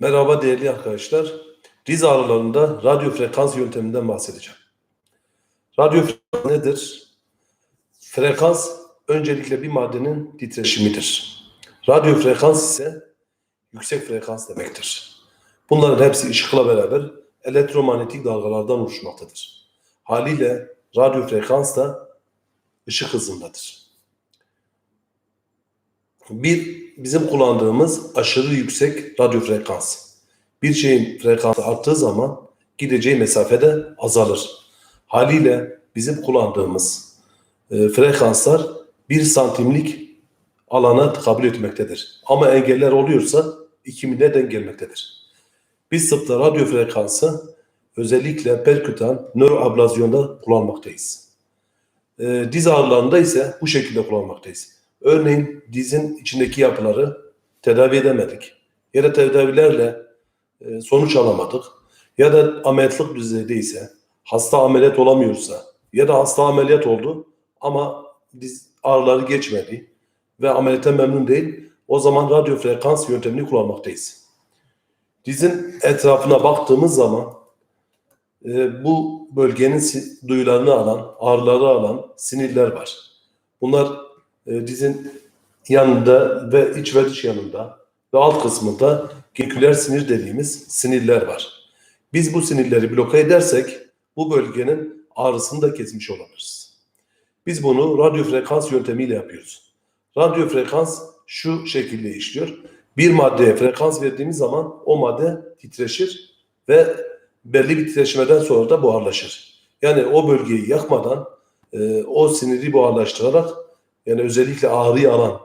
Merhaba değerli arkadaşlar. Diz ağrılarında radyo frekans yönteminden bahsedeceğim. Radyo frekans nedir? Frekans öncelikle bir maddenin titreşimidir. Radyo frekans ise yüksek frekans demektir. Bunların hepsi ışıkla beraber elektromanyetik dalgalardan oluşmaktadır. Haliyle radyo frekans da ışık hızındadır. Bir, bizim kullandığımız aşırı yüksek radyo frekans. Bir şeyin frekansı arttığı zaman gideceği mesafe de azalır. Haliyle bizim kullandığımız e, frekanslar bir santimlik alana kabul etmektedir. Ama engeller oluyorsa 2000'e denk gelmektedir. Biz tıpta radyo frekansı özellikle perkütan nöroablazyonda kullanmaktayız. E, diz ağrılarında ise bu şekilde kullanmaktayız. Örneğin dizin içindeki yapıları tedavi edemedik. Ya da tedavilerle e, sonuç alamadık. Ya da ameliyatlık düzeydeyse, hasta ameliyat olamıyorsa ya da hasta ameliyat oldu ama diz ağrıları geçmedi ve ameliyata memnun değil. O zaman radyo frekans yöntemini kullanmaktayız. Dizin etrafına baktığımız zaman e, bu bölgenin duyularını alan, ağrıları alan sinirler var. Bunlar e, dizin yanında ve iç ve dış yanında ve alt kısmında geniküler sinir dediğimiz sinirler var. Biz bu sinirleri bloke edersek bu bölgenin ağrısını da kesmiş olabiliriz. Biz bunu radyo frekans yöntemiyle yapıyoruz. Radyo frekans şu şekilde işliyor. Bir maddeye frekans verdiğimiz zaman o madde titreşir ve belli bir titreşmeden sonra da buharlaşır. Yani o bölgeyi yakmadan e, o siniri buharlaştırarak yani özellikle ağrıyı alan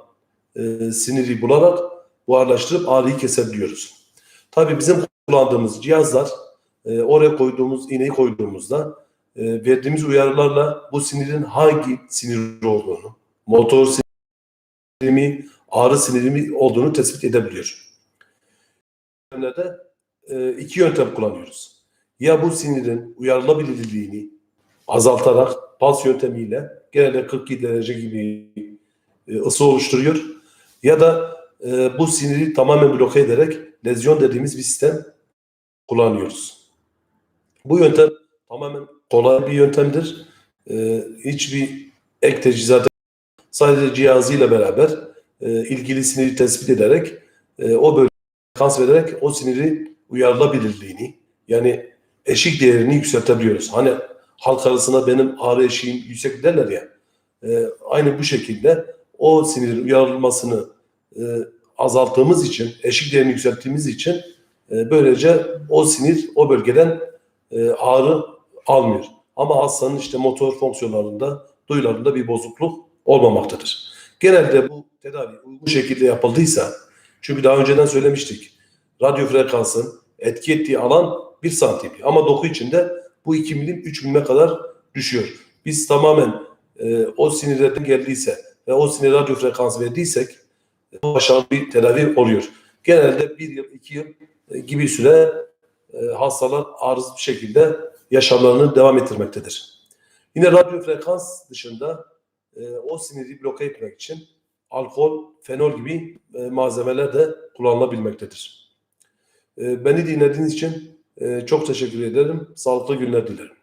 e, siniri bularak buharlaştırıp ağrıyı kesebiliyoruz. Tabii bizim kullandığımız cihazlar e, oraya koyduğumuz iğneyi koyduğumuzda e, verdiğimiz uyarılarla bu sinirin hangi sinir olduğunu, motor siniri mi, ağrı siniri mi olduğunu tespit edebiliyor. Yöntemlerde e, iki yöntem kullanıyoruz. Ya bu sinirin uyarılabilirliğini azaltarak pas yöntemiyle genelde 42 derece gibi e, ısı oluşturuyor. Ya da e, bu siniri tamamen bloke ederek lezyon dediğimiz bir sistem kullanıyoruz. Bu yöntem tamamen kolay bir yöntemdir. E, hiçbir ek teçhizatı sadece cihazıyla beraber ilgili siniri tespit ederek o bölgeye frekans vererek o siniri uyarılabilirliğini yani eşik değerini yükseltebiliyoruz. Hani halk arasında benim ağrı eşiğim yüksek derler ya. e, aynı bu şekilde o sinirin uyarılmasını e, azalttığımız için, eşik değerini yükselttiğimiz için e, böylece o sinir o bölgeden e, ağrı almıyor. Ama hastanın işte motor fonksiyonlarında, duyularında bir bozukluk olmamaktadır. Genelde bu tedavi uygun şekilde yapıldıysa, çünkü daha önceden söylemiştik, radyo frekansın etki ettiği alan 1 santim ama doku içinde bu 2 milim 3 milime kadar düşüyor. Biz tamamen e, o sinirlerden geldiyse ve o sinir radyo frekans verdiysek e, başarılı bir tedavi oluyor. Genelde bir yıl, iki yıl e, gibi süre e, hastalar arız bir şekilde yaşamlarını devam ettirmektedir. Yine radyo frekans dışında e, o siniri bloke etmek için alkol, fenol gibi e, malzemeler de kullanılabilmektedir. E, beni dinlediğiniz için çok teşekkür ederim. Sağlıklı günler dilerim.